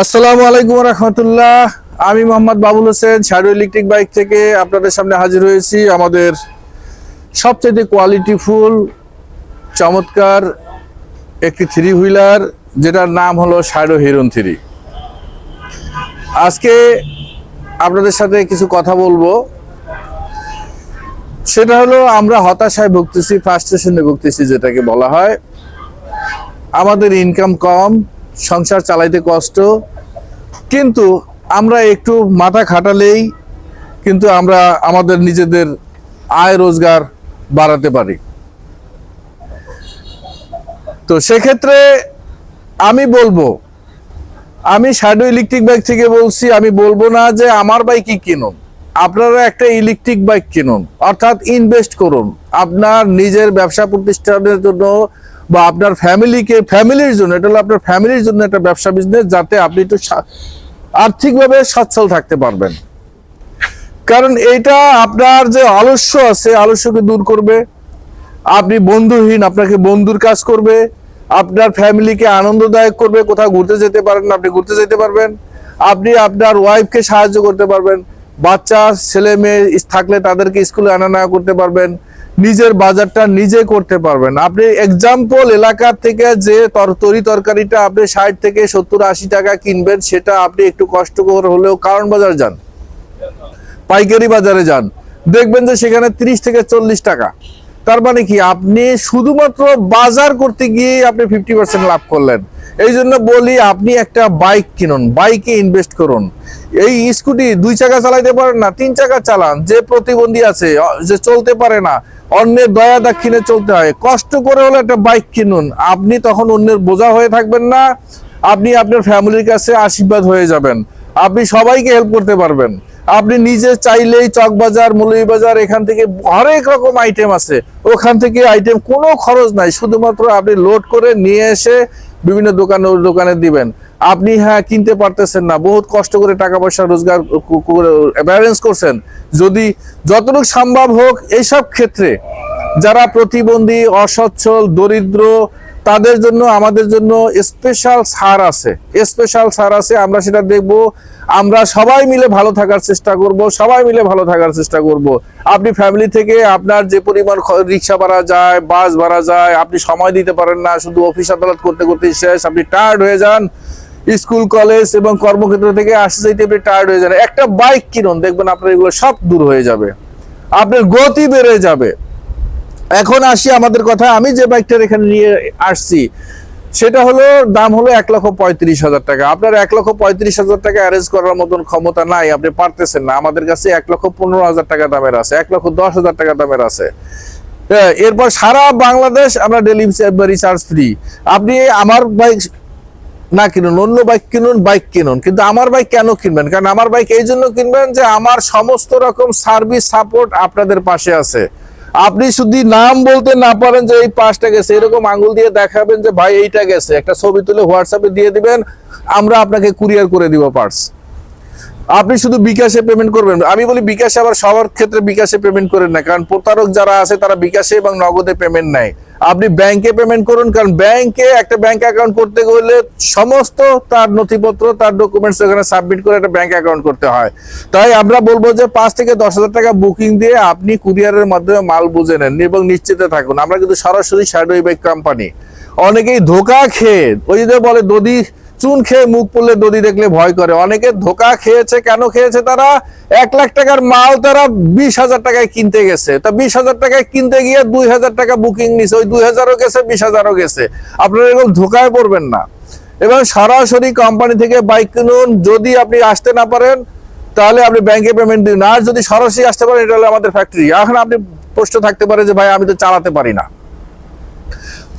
আসসালামু আলাইকুম রহমতুল্লাহ। আমি Mohammad Babul Hossain shadow electric bike থেকে আপনাদের সামনে হাজির হয়েছি আমাদের সবচেয়ে কোয়ালিটিফুল চমৎকার একটি থ্রি হুইলার যেটার নাম হলো শ্যাডো হিরন থ্রি আজকে আপনাদের সাথে কিছু কথা বলব। সেটা হলো, আমরা হতাশায় ভুগতেছি ফার্স্ট্রেশনে ভুগতেছি, যেটাকে বলা হয়। আমাদের ইনকাম কম সংসার চালাইতে কষ্ট। কিন্তু আমরা একটু মাথা খাটালেই কিন্তু আমরা আমাদের নিজেদের আয় রোজগার বাড়াতে পারি। তো সেক্ষেত্রে আমি বলব, আমি শ্যাডো ইলেকট্রিক বাইক থেকে বলছি, আমি বলব না যে আমার বাইকই কিনুন। আপনারা একটা ইলেকট্রিক বাইক কিনুন, অর্থাৎ ইনভেস্ট করুন। আপনার নিজের ব্যবসা প্রতিষ্ঠানের জন্য বা আপনার ফ্যামিলিকে ফ্যামিলির জন্য, এটা হলো আপনার ফ্যামিলির জন্য একটা ব্যবসা বিজনেস যাতে আপনি একটু আর্থিকভাবে সচ্ছল থাকতে পারবেন। কারণ এটা আপনার যে আলস্য আছে আলস্যকে দূর করবে। আপনি বন্ধুহীন, আপনাকে বন্ধুর কাজ করবে। আপনার ফ্যামিলিকে আনন্দদায়ক করবে, কোথাও ঘুরতে যেতে পারেন আপনি ঘুরতে যেতে পারবেন। আপনি আপনার ওয়াইফকে সাহায্য করতে পারবেন। বাচ্চা, ছেলে, মেয়ে থাকলে তাদেরকে স্কুলে আনা নেওয়া করতে পারবেন। নিজের বাজারটা নিজে করতে পারবেন। আপনি এক্সাম্পল এলাকা থেকে যে তর- তরি তরকারিটা আপনি ষাট থেকে সত্তর, আশি টাকা কিনবেন, সেটা আপনি একটু কষ্ট করে হলেও কারণ বাজার যান। পাইকারি বাজারে যান। দেখবেন যে সেখানে তিরিশ থেকে চল্লিশ টাকা। তার মানে কি? আপনি শুধুমাত্র বাজার করতে গিয়ে আপনি ফিফটি পার্সেন্ট লাভ করলেন। এই জন্য বলি আপনি একটা বাইক কিনুন বাইকে ইনভেস্ট করুন। এই স্কুটি দুই চাকা চালাইতে পারেন না, তিন চাকা চালান, যে প্রতিবন্ধী আছে যে চলতে পারে না, অন্যের দয়া দাক্ষিণে চলতে হয়। কষ্ট করে হলে একটা বাইক কিনুন, আপনি তখন অন্যের বোঝা হয়ে থাকবেন না, আপনি আপনার ফ্যামিলির কাছে আশীর্বাদ হয়ে যাবেন। আপনি সবাইকে হেল্প করতে পারবেন। আপনি নিজে চাইলেই চকবাজার, মৌলভীবাজার, এখান থেকে হরেক রকম আইটেম আছে। ওখান থেকে আইটেম কোনো খরচ নাই, শুধুমাত্র আপনি লোড করে নিয়ে এসে বিভিন্ন দোকানে দোকানে দিবেন। আপনি হ্যাঁ কিনতে পারতেছেন না, বহুত কষ্ট করে টাকা পয়সা রোজগার ব্যালেন্স করছেন। যদি যতটুকু সম্ভব হোক এইসব ক্ষেত্রে যারা প্রতিবন্ধী, অসচ্ছল, দরিদ্র তাদের জন্য, আমাদের জন্য স্পেশাল সার আছে। স্পেশাল সার আছে, আমরা সেটা দেখব। আমরা সবাই মিলে ভালো থাকার চেষ্টা করব, সবাই মিলে ভালো থাকার চেষ্টা করব। আপনি ফ্যামিলি থেকে আপনার যে পরিমাণ রিক্সা ভাড়া যায় বাস ভাড়া যায়, আপনি সময় দিতে পারেন না, শুধু অফিস আদালত করতে করতে শেষ, আপনি টায়ার্ড হয়ে যান। স্কুল কলেজ এবং কর্মক্ষেত্র থেকে আসতে যাইতে আপনি টায়ার্ড হয়ে যান। একটা বাইক কিনুন, দেখবেন আপনার এগুলো সব দূর হয়ে যাবে। আপনার গতি বেড়ে যাবে। এখন আসি আমাদের কথা। আমি যে বাইকটার এখানে নিয়ে আসছি সেটা হলো দাম হলো এক লক্ষ পঁয়ত্রিশ হাজার টাকা। আপনার এক লক্ষ পঁয়ত্রিশ হাজার টাকা অ্যারেঞ্জ করার মতন ক্ষমতা নাই আপনি পারতেছেন না। আমাদের কাছে এক লক্ষ পনেরো হাজার টাকা দামের আছে এক লক্ষ দশ হাজার টাকা দামের আছে। হ্যাঁ, এরপর সারা বাংলাদেশ আমরা ডেলিভারি চার্জ ফ্রি আপনি আমার বাইক না কিনুন অন্য বাইক কিনুন বাইক কিনুন। কিন্তু আমার বাইক কেন কিনবেন? কারণ আমার বাইক এই জন্য কিনবেন যে আমার সমস্ত রকম সার্ভিস সাপোর্ট আপনাদের পাশে আছে। আপনি শুধু নাম বলতে না পারেন যে এই পাঁচটা গেছে, এরকম আঙ্গুল দিয়ে দেখাবেন যে ভাই এইটা গেছে। একটা ছবি তুলে হোয়াটসঅ্যাপে দিয়ে দিবেন, আমরা আপনাকে কুরিয়ার করে দিব পার্স। আপনি শুধু বিকাশে পেমেন্ট করবেন। আমি বলি বিকাশে আবার সবার ক্ষেত্রে বিকাশে পেমেন্ট করেন না, কারণ প্রতারক যারা আছে তারা বিকাশে এবং নগদে পেমেন্ট নেয়। আপনি ব্যাংকে পেমেন্ট করুন, কারণ ব্যাংকে একটা ব্যাংক অ্যাকাউন্ট করতে গেলে সমস্ত তার নথিপত্র, তার ডকুমেন্টস ওখানে সাবমিট করে একটা ব্যাংক অ্যাকাউন্ট করতে হয়। তাই আমরা বলব যে পাঁচ থেকে দশ হাজার টাকা বুকিং দিয়ে আপনি কুরিয়ারের মাধ্যমে মাল বুঝে নেন এবং নিশ্চিতে থাকুন। আমরা কিন্তু সরাসরি শ্যাডো বাইক কোম্পানি অনেকেই ধোকা খেয়ে, ওই যে বলে দদি চুন খেয়ে মুখ পড়লে দদি দেখলে ভয় করে। অনেকে ধোকা খেয়েছে, কেন খেয়েছে তারা? এক লাখ টাকার মাল তারা বিশ হাজার টাকায় কিনতে গেছে। তা বিশ হাজার টাকায় কিনতে গিয়ে দুই হাজার টাকা বুকিং নিছে। ওই দুই হাজারও গেছে, বিশ হাজারও গেছে। আপনারা এরকম ধোকায় পড়বেন না। এবং সরাসরি কোম্পানি থেকে বাইক কিনুন। যদি আপনি আসতে না পারেন, তাহলে আপনি ব্যাংকে পেমেন্ট দিন। আর যদি সরাসরি আসতে পারেন, এটা হলো আমাদের ফ্যাক্টরি এখন আপনি প্রশ্ন থাকতে পারে যে, ভাই, আমি তো চালাতে পারি না।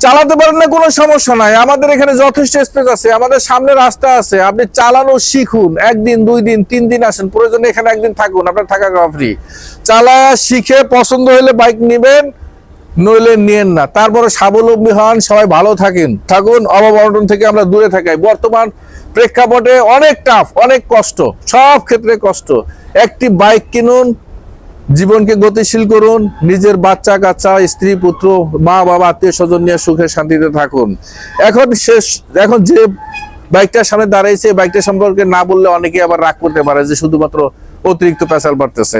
চালাতে পারেন না, কোনো সমস্যা নাই। আমাদের এখানে যথেষ্ট স্পেস আছে, আমাদের সামনে রাস্তা আছে। আপনি চালানো শিখুন, একদিন, দুই দিন, তিন দিন আসেন। প্রয়োজনে এখানে একদিন থাকুন, আপনার থাকা ফ্রি চালায়া শিখে, পছন্দ হলে বাইক নিবেন, নইলে নিয়েন না। তারপরে স্বাবলম্বী হন, সবাই ভালো থাকেন। থাকুন অববর্তন থেকে আমরা দূরে থাকাই। বর্তমান প্রেক্ষাপটে অনেক টাফ অনেক কষ্ট, সব ক্ষেত্রে কষ্ট। একটি বাইক কিনুন জীবনকে গতিশীল করুন, নিজের বাচ্চা, কাচ্চা, স্ত্রী, পুত্র, মা, বাবা, আত্মীয় স্বজন নিয়ে সুখে শান্তিতে থাকুন। এখন শেষ, এখন যে বাইকটার সামনে দাঁড়াইছে বাইকটা সম্পর্কে না বললে অনেকে আবার রাগ করতে পারে যে শুধুমাত্র অতিরিক্ত পেশাল বাড়তেছে।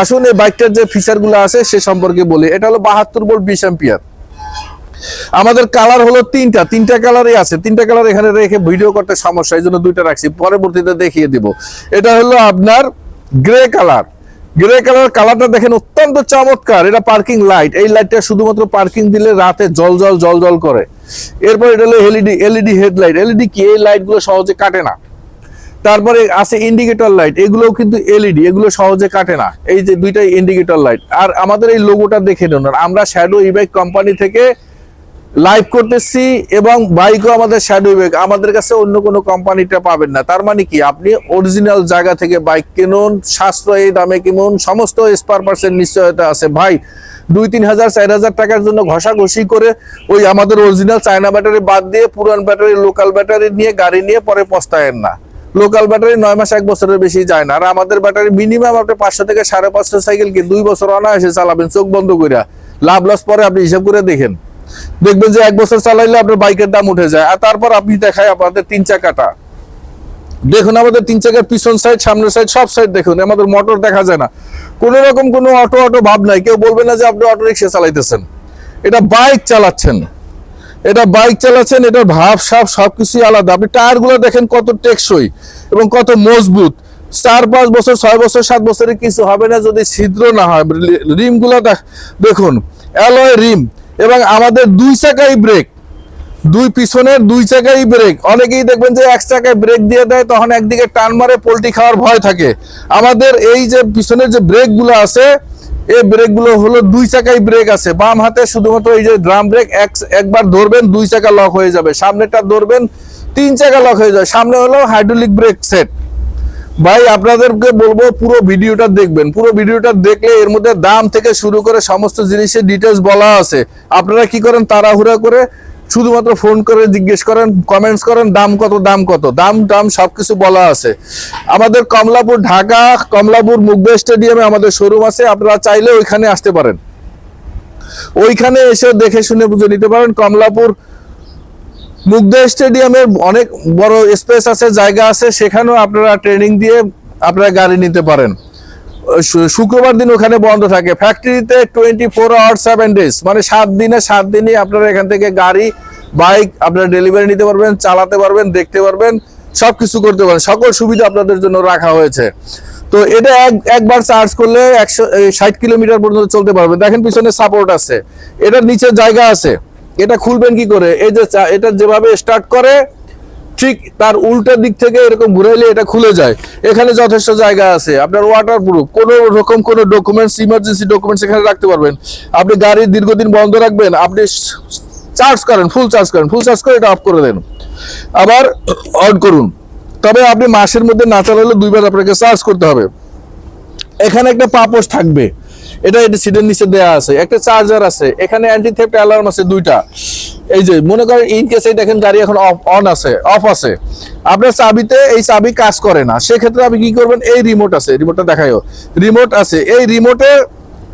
আসুন এই বাইকটার যে ফিচারগুলো আছে, সে সম্পর্কে বলি। এটা হলো বাহাত্তর ভোল্ট বিশ অ্যাম্পিয়ার আমাদের কালার হলো তিনটা তিনটা কালারই আছে। তিনটা কালার এখানে রেখে ভিডিও করতে সমস্যা, এই জন্য দুইটা রাখছি। পরবর্তীতে দেখিয়ে দিব। এটা হলো আপনার গ্রে কালার গ্রে কালার কালারটা দেখেন অত্যন্ত চমৎকার। এটা পার্কিং লাইট। এই লাইটটা শুধুমাত্র পার্কিং দিলে রাতে জল জল জল জল করে। এরপর এটা হলো এলইডি এলইডি হেডলাইট। এলইডি কি? এই লাইটগুলো সহজে কাটে না। তারপরে আছে ইন্ডিকেটর লাইট। এগুলোও কিন্তু এলইডি এগুলো সহজে কাটে না। এই যে দুইটাই ইন্ডিকেটর লাইট। আর আমাদের এই লোগোটা দেখে নিন। আমরা শ্যাডো ইবাইক কোম্পানি থেকে লাইভ করতেছি এবং বাইকও আমাদের শ্যাডো ব্যাগ আমাদের কাছে অন্য কোনো কোম্পানিটা পাবেন না। তার মানে কি? আপনি অরিজিনাল জায়গা থেকে বাইক কিনুন, সাশ্রয়ী দামে কিনুন, সমস্ত স্পার পার্সেন্ট নিশ্চয়তা আছে। ভাই দুই তিন হাজার, চার হাজার টাকার জন্য ঘষাঘষি করে ওই আমাদের অরিজিনাল চায়না ব্যাটারি বাদ দিয়ে পুরান ব্যাটারি লোকাল ব্যাটারি নিয়ে গাড়ি নিয়ে পরে পস্তায়েন না। লোকাল ব্যাটারি নয় মাস, এক বছরের বেশি যায় না। আর আমাদের ব্যাটারি মিনিমাম আপনি পাঁচশো থেকে সাড়ে পাঁচশো সাইকেল কি দুই বছর অনায়াসে চালাবেন, চোখ বন্ধ কইরা। লাভ লস পরে আপনি হিসাব করে দেখেন। দেখবেন যে এক বছর চালাইলে আপনার বাইকের দাম উঠে যায়। আর তারপর আপনি দেখায় আপনাদের তিন চাকাটা। দেখুন আমাদের তিন চাকার পিছন সাইড সামনের সাইড সব সাইড দেখুন, আমাদের মোটর দেখা যায় না। কোন রকম কোনো অটো অটো ভাব নাই। কেউ বলবে না যে আপনি অটো রিক্সা চালাইতেছেন। এটা বাইক চালাচ্ছেন। এটা বাইক চালাচ্ছেন, এটার ভাব সাপ সবকিছুই আলাদা। আপনি টায়ারগুলো দেখেন কত টেকসই এবং কত মজবুত। চার, পাঁচ বছর, ছয় বছর, সাত বছরে কিছু হবে না যদি ছিদ্র না হয়। রিমগুলো দেখুন অ্যালয় রিম এবং আমাদের দুই চাকাই ব্রেক দুই পিছনের দুই চাকাই ব্রেক অনেকেই দেখবেন যে এক চাকায় ব্রেক দিয়ে দেয়, তখন একদিকে টান মারে, পোল্ট্রি খাওয়ার ভয় থাকে। আমাদের এই যে পিছনের যে ব্রেকগুলো আছে, এই ব্রেকগুলো হলো দুই চাকাই ব্রেক আছে। বাম হাতে শুধুমাত্র এই যে ড্রাম ব্রেক এক, একবার ধরবেন, দুই চাকা লক হয়ে যাবে। সামনেটা ধরবেন, তিন চাকা লক হয়ে যাবে। সামনে হলো হাইড্রোলিক ব্রেক সেট ভাই, আপনাদেরকে বলব পুরো ভিডিওটা দেখবেন। পুরো ভিডিওটা দেখলে এর মধ্যে দাম থেকে শুরু করে সমস্ত জিনিসের ডিটেলস বলা আছে। আপনারা কি করেন, তাড়াহুড়া করে শুধুমাত্র ফোন করে জিজ্ঞেস করেন কমেন্টস করেন, দাম কত দাম কত। দাম দাম সবকিছু বলা আছে। আমাদের কমলাপুর ঢাকা, কমলাপুর মুগদা স্টেডিয়ামে আমাদের শোরুম আছে। আপনারা চাইলে ওইখানে আসতে পারেন। ওইখানে এসে দেখে শুনে বুঝে নিতে পারেন। কমলাপুর মুগদা স্টেডিয়ামের অনেক বড় স্পেস আছে, জায়গা আছে, সেখানেও আপনারা ট্রেনিং দিয়ে আপনারা গাড়ি নিতে পারেন। শুক্রবার দিন ওখানে বন্ধ থাকে। ফ্যাক্টরিতে twenty four hour seven days মানে সাত দিনে, সাত দিনই আপনারা এখান থেকে গাড়ি, বাইক আপনারা ডেলিভারি নিতে পারবেন, চালাতে পারবেন, দেখতে পারবেন সব কিছু করতে পারবেন। সকল সুবিধা আপনাদের জন্য রাখা হয়েছে। তো এটা এক, একবার চার্জ করলে একশো, ষাট কিলোমিটার পর্যন্ত চলতে পারবে। দেখেন পিছনে সাপোর্ট আছে। এটার নিচে জায়গা আছে। এটা খুলবেন কি করে? এই যে এটা যেভাবে স্টার্ট করে, ঠিক তার উল্টা দিক থেকে এরকম ঘুরাইলে এটা খুলে যায়। এখানে যথেষ্ট জায়গা আছে। আপনার ওয়াটার প্রুফ কোনো রকম কোনো ডকুমেন্টস ইমার্জেন্সি ডকুমেন্টস এখানে রাখতে পারবেন। আপনি গাড়ি দীর্ঘদিন বন্ধ রাখবেন, আপনি চার্জ করেন ফুল চার্জ করেন ফুল চার্জ করে এটা অফ করে দেন। আবার অন করুন। তবে আপনি মাসের মধ্যে না চালালে দুইবার আপনাকে চার্জ করতে হবে। এখানে একটা পাপোশ থাকবে। এটা এটা সিটের নিচে দেয়া আছে, একটা চার্জার আছে, এখানে অ্যান্টি থেফট অ্যালার্ম আছে দুইটা। এই যে, মনে করেন ইন কেস দেখেন গাড়ি এখন অন আছে অফ আছে। আপনার চাবিতে এই চাবি কাজ করে না, সেক্ষেত্রে আপনি কি করবেন? এই রিমোট আছে রিমোটটা দেখাইও রিমোট আছে, এই রিমোটে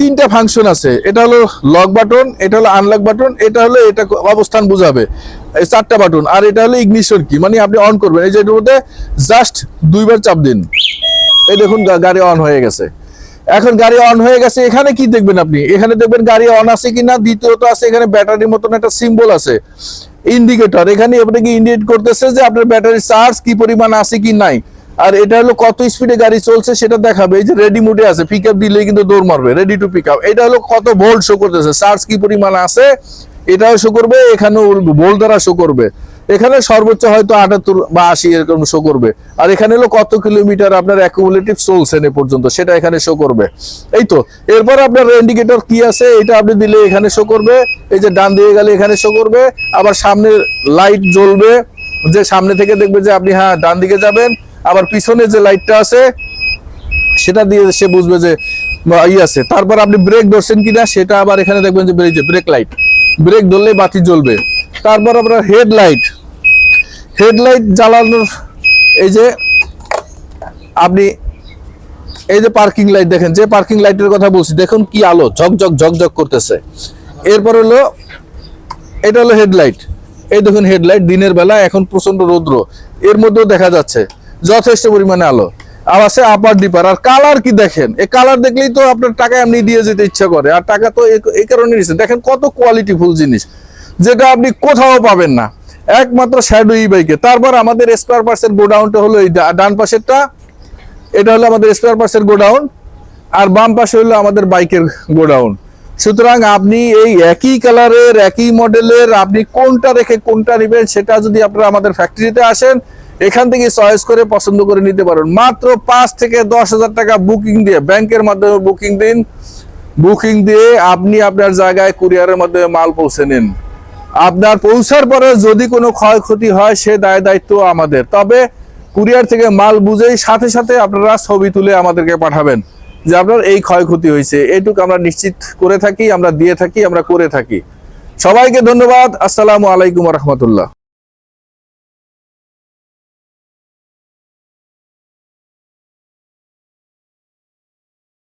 তিনটা ফাংশন আছে, এটা হলো লক বাটন এটা হলো আনলক বাটন এটা হলো এটা অবস্থান বুঝাবে, এই চারটা বাটন আর এটা হলো ইগনিশন কি মানে আপনি অন করবেন। এই যে এটার মধ্যে জাস্ট দুইবার চাপ দিন। এই দেখুন গাড়ি অন হয়ে গেছে। এখন গাড়ি অন হয়ে গেছে, এখানে কি দেখবেন আপনি? এখানে দেখবেন গাড়ি অন আছে কিনা, দ্বিতীয়ত আছে, এখানে ব্যাটারির মতন একটা সিম্বল আছে ইন্ডিকেটর এখানে আপনাকে ইন্ডিকেট করতেছে যে আপনার ব্যাটারি চার্জ কি পরিমাণ আছে কি নাই? আর এটা হলো কত স্পিডে গাড়ি চলছে সেটা দেখাবে, এই যে রেডি মুডে আছে পিক আপ দিলেই কিন্তু দৌড় মারবে রেডি টু পিক আপ এটা হলো কত ভোল্ট শো করতেছে চার্জ কি পরিমাণ আছে, এটাও শো করবে, এখানেও ভোল্ট দ্বারা শো করবে। এখানে সর্বোচ্চ হয়তো আটাত্তর বা আশি এরকম শো করবে। আর এখানে হলো কত কিলোমিটার আপনার অ্যাকুমুলেটিভ চলছেন এ পর্যন্ত, সেটা এখানে শো করবে। এই তো, এরপর আপনার ইন্ডিকেটর কি আছে, এটা আপনি দিলে এখানে শো করবে, এই যে ডান দিয়ে গেলে এখানে শো করবে, আবার সামনে লাইট জ্বলবে, যে সামনে থেকে দেখবে যে আপনি হ্যাঁ ডান দিকে যাবেন, আবার পিছনে যে লাইটটা আছে, সেটা দিয়ে সে বুঝবে যে ই আছে। তারপর আপনি ব্রেক ধরছেন কিনা, সেটা আবার এখানে দেখবেন যে ব্রেক লাইট ব্রেক ধরলে বাতি জ্বলবে। তারপর আপনার হেডলাইট। হেডলাইট জ্বালানোর এই যে আপনি এই যে পার্কিং লাইট দেখেন, যে পার্কিং লাইটের কথা বলছি, দেখুন কি আলো, ঝকঝক ঝকঝক করতেছে। এরপর হলো, এটা হলো হেডলাইট। এই দেখুন হেডলাইট, দিনের বেলা, এখন প্রচণ্ড রৌদ্র। এর মধ্যেও দেখা যাচ্ছে যথেষ্ট পরিমাণে আলো। আর আছে আপার ডিপার আর কালার কি দেখেন? এই কালার দেখলেই তো আপনার টাকা এমনি দিয়ে যেতে ইচ্ছা করে। আর টাকা তো এই- কারণে দেখেন কত কোয়ালিটিফুল জিনিস। যেটা আপনি কোথাও পাবেন না। একমাত্র শ্যাডো ই বাইকে তারপর আমাদের স্কোয়ার পার্সের গোডাউনটা হলো এই ডান পাশেরটা। এটা হলো আমাদের স্কোয়ার পার্সের গোডাউন আর বাম পাশে হলো আমাদের বাইকের গোডাউন সুতরাং আপনি এই একই কালারের একই মডেলের আপনি কোনটা রেখে কোনটা নেবেন, সেটা যদি আপনারা আমাদের ফ্যাক্টরিতে আসেন, এখান থেকে চয়েস করে পছন্দ করে নিতে পারেন। মাত্র পাঁচ থেকে দশ হাজার টাকা বুকিং দিয়ে ব্যাংকের মাধ্যমে বুকিং দিন। বুকিং দিয়ে আপনি আপনার জায়গায় কুরিয়ারের মাধ্যমে মাল পৌঁছে নিন। আপনার পৌঁছার পরে যদি কোনো ক্ষয়ক্ষতি হয়, সে দায় দায়িত্ব আমাদের। তবে কুরিয়ার থেকে মাল বুঝেই সাথে সাথে আপনারা ছবি তুলে আমাদেরকে পাঠাবেন যে আপনার এই ক্ষয়ক্ষতি হয়েছে। এটুকু আমরা নিশ্চিত করে থাকি, আমরা দিয়ে থাকি, আমরা করে থাকি। সবাইকে ধন্যবাদ। আসসালামু আলাইকুম রহমতুল্লাহ।